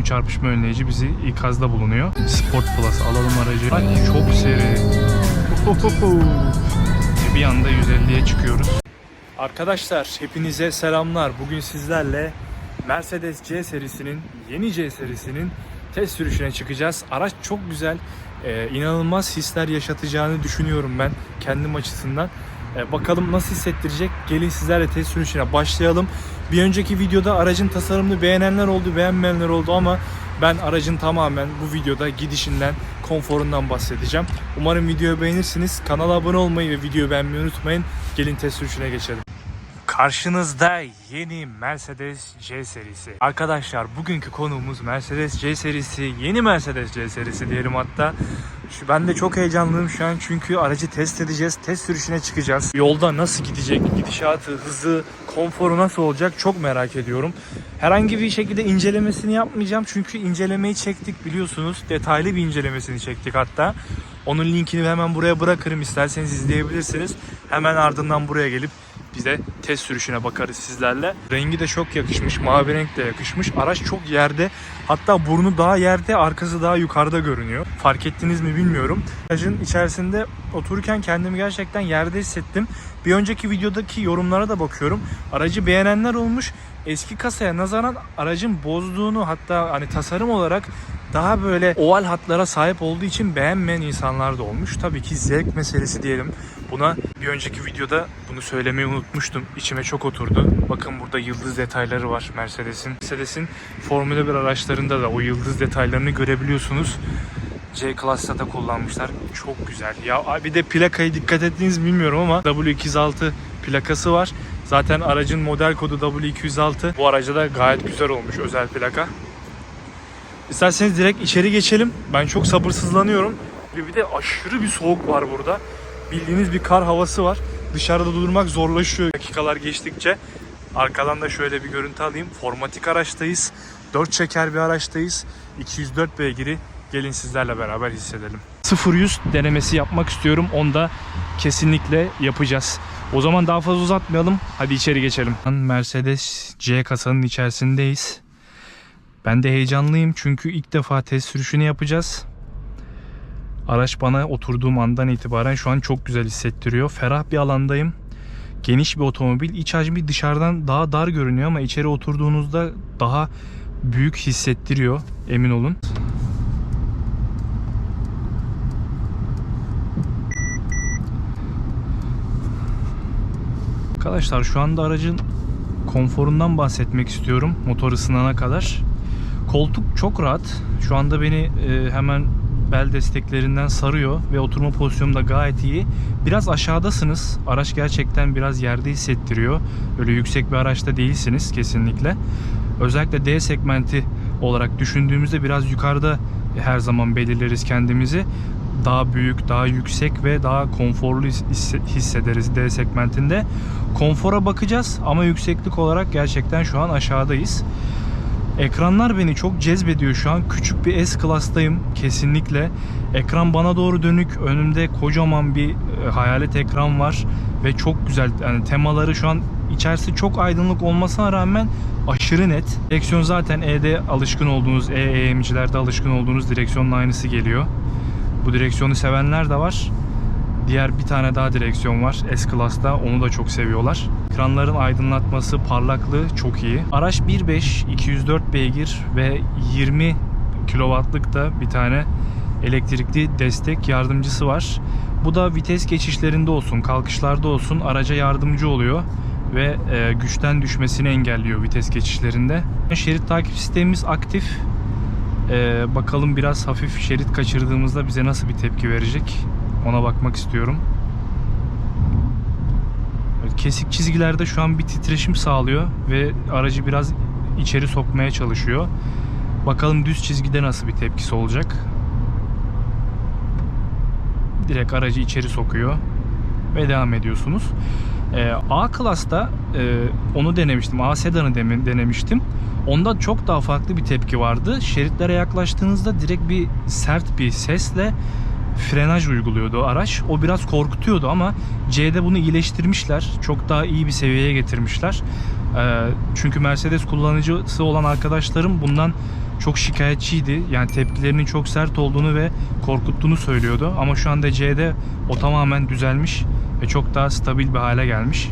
ön çarpışma önleyici bizi ikazda bulunuyor. Sport Plus alalım aracı. Ay, çok seri. Bir anda 150'ye çıkıyoruz. Arkadaşlar hepinize selamlar. Bugün sizlerle Mercedes C serisinin, yeni C serisinin test sürüşüne çıkacağız. Araç çok güzel, e, inanılmaz hisler yaşatacağını düşünüyorum ben kendim açısından. E, bakalım nasıl hissettirecek? Gelin sizlerle test sürüşüne başlayalım. Bir önceki videoda aracın tasarımını beğenenler oldu, beğenmeyenler oldu ama ben aracın tamamen bu videoda gidişinden, konforundan bahsedeceğim. Umarım videoyu beğenirsiniz. Kanala abone olmayı ve videoyu beğenmeyi unutmayın. Gelin test sürüşüne geçelim. Karşınızda yeni Mercedes C serisi. Arkadaşlar bugünkü konuğumuz Mercedes C serisi. Yeni Mercedes C serisi diyelim hatta. Şu, ben de çok heyecanlıyım şu an çünkü aracı test edeceğiz. Test sürüşüne çıkacağız. Yolda nasıl gidecek? Gidişatı, hızı, konforu nasıl olacak çok merak ediyorum. Herhangi bir şekilde incelemesini yapmayacağım çünkü incelemeyi çektik biliyorsunuz. Detaylı bir incelemesini çektik hatta. Onun linkini hemen buraya bırakırım isterseniz izleyebilirsiniz. Hemen ardından buraya gelip biz de test sürüşüne bakarız sizlerle. Rengi de çok yakışmış. Mavi renk de yakışmış. Araç çok yerde. Hatta burnu daha yerde, arkası daha yukarıda görünüyor. Fark ettiniz mi bilmiyorum. Aracın içerisinde otururken kendimi gerçekten yerde hissettim. Bir önceki videodaki yorumlara da bakıyorum. Aracı beğenenler olmuş. Eski kasaya nazaran aracın bozduğunu hatta hani tasarım olarak daha böyle oval hatlara sahip olduğu için beğenmeyen insanlar da olmuş. Tabii ki zevk meselesi diyelim. Buna bir önceki videoda bunu söylemeyi unutmuştum. İçime çok oturdu. Bakın burada yıldız detayları var Mercedes'in. Mercedes'in Formula 1 araçlarında da o yıldız detaylarını görebiliyorsunuz. C Class'ta da kullanmışlar. Çok güzel. Ya bir de plakayı dikkat ettiniz mi bilmiyorum ama W206 plakası var. Zaten aracın model kodu W206. Bu araca da gayet güzel olmuş özel plaka. İsterseniz direkt içeri geçelim. Ben çok sabırsızlanıyorum. Ve bir de aşırı bir soğuk var burada. Bildiğiniz bir kar havası var. Dışarıda durmak zorlaşıyor dakikalar geçtikçe. Arkadan da şöyle bir görüntü alayım. Formatik araçtayız. 4 çeker bir araçtayız. 204 beygiri gelin sizlerle beraber hissedelim. 0-100 denemesi yapmak istiyorum. Onu da kesinlikle yapacağız. O zaman daha fazla uzatmayalım. Hadi içeri geçelim. Mercedes C kasanın içerisindeyiz. Ben de heyecanlıyım çünkü ilk defa test sürüşünü yapacağız. Araç bana oturduğum andan itibaren şu an çok güzel hissettiriyor. Ferah bir alandayım. Geniş bir otomobil. İç hacmi dışarıdan daha dar görünüyor ama içeri oturduğunuzda daha büyük hissettiriyor. Emin olun. Arkadaşlar şu anda aracın konforundan bahsetmek istiyorum motor ısınana kadar. Koltuk çok rahat. Şu anda beni e, hemen bel desteklerinden sarıyor ve oturma pozisyonum da gayet iyi. Biraz aşağıdasınız. Araç gerçekten biraz yerde hissettiriyor. Öyle yüksek bir araçta değilsiniz kesinlikle. Özellikle D segmenti olarak düşündüğümüzde biraz yukarıda her zaman belirleriz kendimizi. Daha büyük, daha yüksek ve daha konforlu his- hissederiz D segmentinde. Konfora bakacağız ama yükseklik olarak gerçekten şu an aşağıdayız. Ekranlar beni çok cezbediyor şu an. Küçük bir S klastayım kesinlikle. Ekran bana doğru dönük. Önümde kocaman bir e, hayalet ekran var ve çok güzel. Yani temaları şu an içerisi çok aydınlık olmasına rağmen aşırı net. Direksiyon zaten E'de alışkın olduğunuz, E-EMC'lerde alışkın olduğunuz direksiyonun aynısı geliyor. Bu direksiyonu sevenler de var. Diğer bir tane daha direksiyon var S-Class'ta. Onu da çok seviyorlar. Ekranların aydınlatması, parlaklığı çok iyi. Araç 1.5, 204 beygir ve 20 kW'lık da bir tane elektrikli destek yardımcısı var. Bu da vites geçişlerinde olsun, kalkışlarda olsun araca yardımcı oluyor ve e, güçten düşmesini engelliyor vites geçişlerinde. Şerit takip sistemimiz aktif. E, bakalım biraz hafif şerit kaçırdığımızda bize nasıl bir tepki verecek. Ona bakmak istiyorum. Kesik çizgilerde şu an bir titreşim sağlıyor ve aracı biraz içeri sokmaya çalışıyor. Bakalım düz çizgide nasıl bir tepkisi olacak. Direkt aracı içeri sokuyor ve devam ediyorsunuz. Ee, A Class'ta e, onu denemiştim. A Sedan'ı denemiştim. Onda çok daha farklı bir tepki vardı. Şeritlere yaklaştığınızda direkt bir sert bir sesle frenaj uyguluyordu araç. O biraz korkutuyordu ama C'de bunu iyileştirmişler. Çok daha iyi bir seviyeye getirmişler. Ee, çünkü Mercedes kullanıcısı olan arkadaşlarım bundan çok şikayetçiydi. Yani tepkilerinin çok sert olduğunu ve korkuttuğunu söylüyordu. Ama şu anda C'de o tamamen düzelmiş ve çok daha stabil bir hale gelmiş.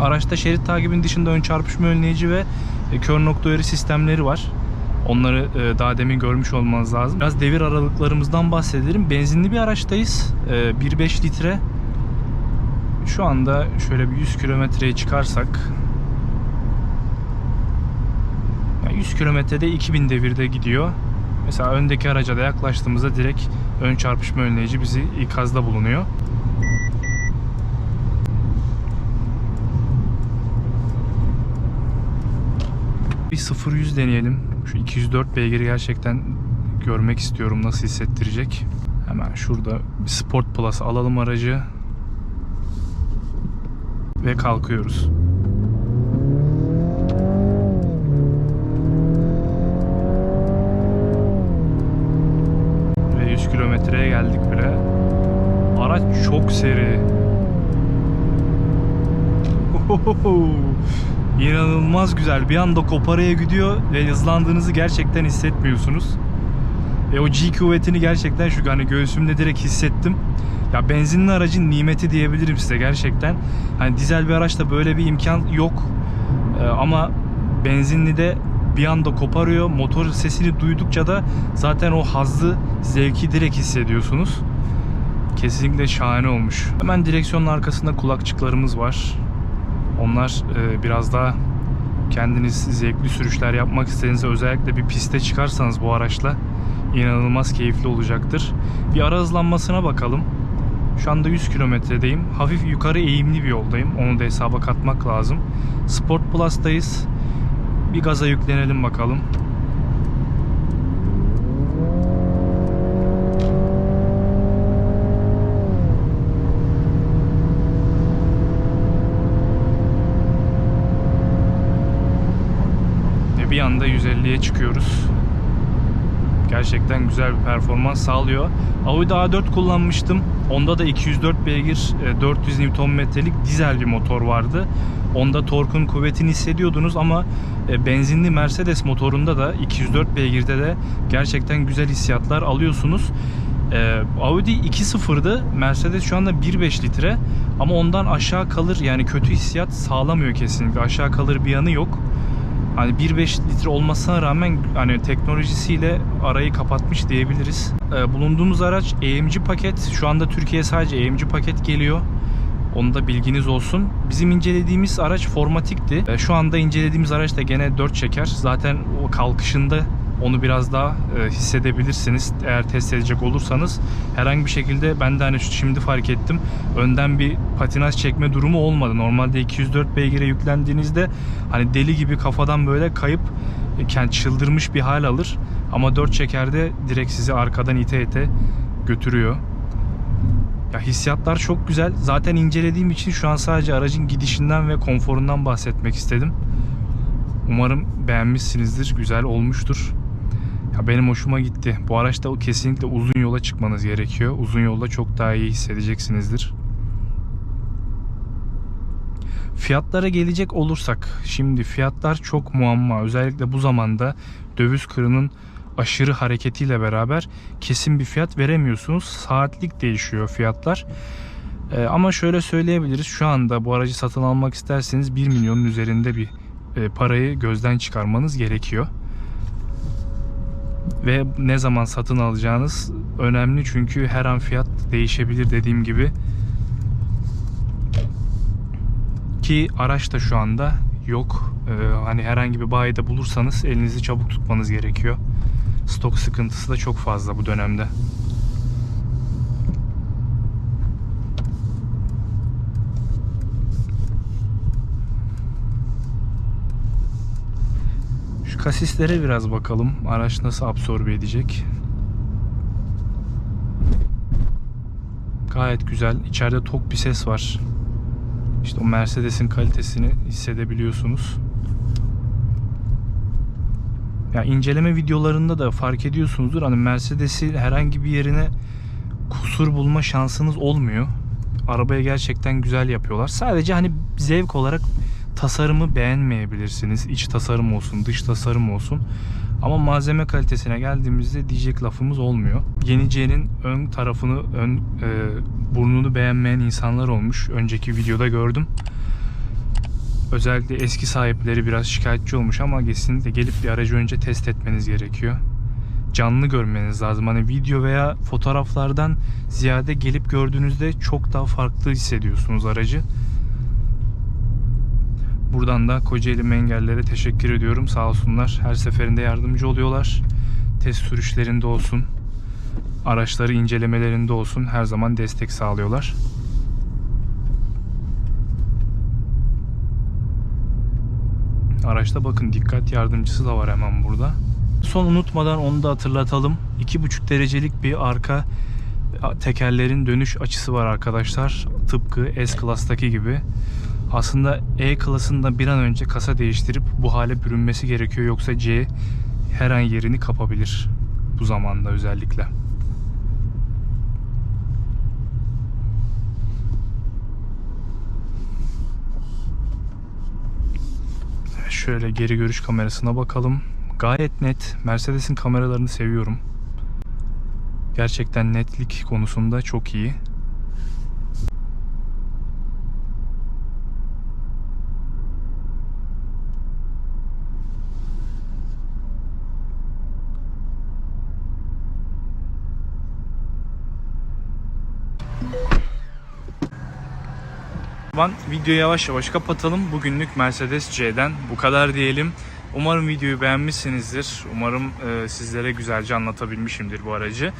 Araçta şerit takibinin dışında ön çarpışma önleyici ve e, kör nokta uyarı sistemleri var. Onları e, daha demin görmüş olmanız lazım. Biraz devir aralıklarımızdan bahsedelim. Benzinli bir araçtayız. E, 1.5 litre. Şu anda şöyle bir 100 kilometreye çıkarsak yani 100 kilometrede 2000 devirde gidiyor. Mesela öndeki araca da yaklaştığımızda direkt ön çarpışma önleyici bizi ikazda bulunuyor. Bir 0-100 deneyelim. Şu 204 beygiri gerçekten görmek istiyorum nasıl hissettirecek. Hemen şurada bir Sport Plus alalım aracı. Ve kalkıyoruz. Ve 100 kilometreye geldik bile. Araç çok seri. İnanılmaz güzel. Bir anda koparaya gidiyor ve hızlandığınızı gerçekten hissetmiyorsunuz. E o G kuvvetini gerçekten şu hani göğsümde direkt hissettim. Ya benzinli aracın nimeti diyebilirim size gerçekten. Hani dizel bir araçta böyle bir imkan yok. E, ama benzinli de bir anda koparıyor. Motor sesini duydukça da zaten o hazzı, zevki direkt hissediyorsunuz. Kesinlikle şahane olmuş. Hemen direksiyonun arkasında kulakçıklarımız var. Onlar e, biraz daha kendiniz zevkli sürüşler yapmak istediğinizde özellikle bir piste çıkarsanız bu araçla inanılmaz keyifli olacaktır. Bir ara hızlanmasına bakalım. Şu anda 100 kilometredeyim. Hafif yukarı eğimli bir yoldayım. Onu da hesaba katmak lazım. Sport Plus'tayız. Bir gaza yüklenelim bakalım. 50'ye çıkıyoruz. Gerçekten güzel bir performans sağlıyor. Audi A4 kullanmıştım. Onda da 204 beygir e, 400 Nm'lik dizel bir motor vardı. Onda torkun kuvvetini hissediyordunuz ama e, benzinli Mercedes motorunda da 204 beygirde de gerçekten güzel hissiyatlar alıyorsunuz. E, Audi 2.0'dı. Mercedes şu anda 1.5 litre. Ama ondan aşağı kalır yani kötü hissiyat sağlamıyor kesinlikle. Aşağı kalır bir yanı yok. Hani 1.5 litre olmasına rağmen hani teknolojisiyle arayı kapatmış diyebiliriz. Ee, bulunduğumuz araç AMG paket. Şu anda Türkiye'ye sadece AMG paket geliyor. Onu da bilginiz olsun. Bizim incelediğimiz araç formatikti. Ee, şu anda incelediğimiz araç da gene 4 çeker. Zaten o kalkışında onu biraz daha e, hissedebilirsiniz eğer test edecek olursanız. Herhangi bir şekilde ben de hani şimdi fark ettim. Önden bir patinaj çekme durumu olmadı. Normalde 204 beygire yüklendiğinizde hani deli gibi kafadan böyle kayıp e, kend- çıldırmış bir hal alır. Ama 4 çekerde direkt sizi arkadan ite ite götürüyor. Ya hissiyatlar çok güzel. Zaten incelediğim için şu an sadece aracın gidişinden ve konforundan bahsetmek istedim. Umarım beğenmişsinizdir, güzel olmuştur. Ya benim hoşuma gitti. Bu araçta kesinlikle uzun yola çıkmanız gerekiyor. Uzun yolda çok daha iyi hissedeceksinizdir. Fiyatlara gelecek olursak, şimdi fiyatlar çok muamma. Özellikle bu zamanda döviz kırının aşırı hareketiyle beraber kesin bir fiyat veremiyorsunuz. Saatlik değişiyor fiyatlar. Ee, ama şöyle söyleyebiliriz. Şu anda bu aracı satın almak isterseniz 1 milyonun üzerinde bir e, parayı gözden çıkarmanız gerekiyor. Ve ne zaman satın alacağınız önemli çünkü her an fiyat değişebilir dediğim gibi. Ki araç da şu anda yok. Ee, hani herhangi bir bayide bulursanız elinizi çabuk tutmanız gerekiyor. Stok sıkıntısı da çok fazla bu dönemde. Kasislere biraz bakalım. Araç nasıl absorbe edecek. Gayet güzel. İçeride tok bir ses var. İşte o Mercedes'in kalitesini hissedebiliyorsunuz. Ya inceleme videolarında da fark ediyorsunuzdur. Hani Mercedes'i herhangi bir yerine kusur bulma şansınız olmuyor. Arabaya gerçekten güzel yapıyorlar. Sadece hani zevk olarak tasarımı beğenmeyebilirsiniz. İç tasarım olsun, dış tasarım olsun. Ama malzeme kalitesine geldiğimizde diyecek lafımız olmuyor. Yeni C'nin ön tarafını, ön e, burnunu beğenmeyen insanlar olmuş. Önceki videoda gördüm. Özellikle eski sahipleri biraz şikayetçi olmuş ama kesinlikle gelip bir aracı önce test etmeniz gerekiyor. Canlı görmeniz lazım. Hani video veya fotoğraflardan ziyade gelip gördüğünüzde çok daha farklı hissediyorsunuz aracı. Buradan da Kocaeli Mengeller'e teşekkür ediyorum. Sağ olsunlar. Her seferinde yardımcı oluyorlar. Test sürüşlerinde olsun, araçları incelemelerinde olsun her zaman destek sağlıyorlar. Araçta bakın dikkat yardımcısı da var hemen burada. Son unutmadan onu da hatırlatalım. 2,5 derecelik bir arka tekerlerin dönüş açısı var arkadaşlar. Tıpkı S-Class'taki gibi. Aslında E-Class'ın bir an önce kasa değiştirip bu hale bürünmesi gerekiyor. Yoksa C her an yerini kapabilir. Bu zamanda özellikle. Şöyle geri görüş kamerasına bakalım. Gayet net. Mercedes'in kameralarını seviyorum. Gerçekten netlik konusunda çok iyi. Ben videoyu yavaş yavaş kapatalım. Bugünlük Mercedes C'den bu kadar diyelim. Umarım videoyu beğenmişsinizdir. Umarım e, sizlere güzelce anlatabilmişimdir bu aracı.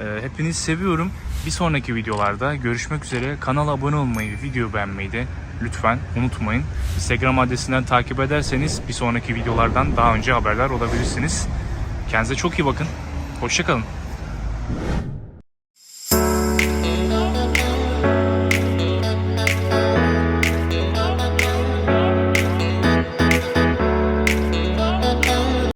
E, hepinizi seviyorum. Bir sonraki videolarda görüşmek üzere. Kanala abone olmayı, video beğenmeyi de lütfen unutmayın. Instagram adresinden takip ederseniz bir sonraki videolardan daha önce haberdar olabilirsiniz. Kendinize çok iyi bakın. Hoşçakalın.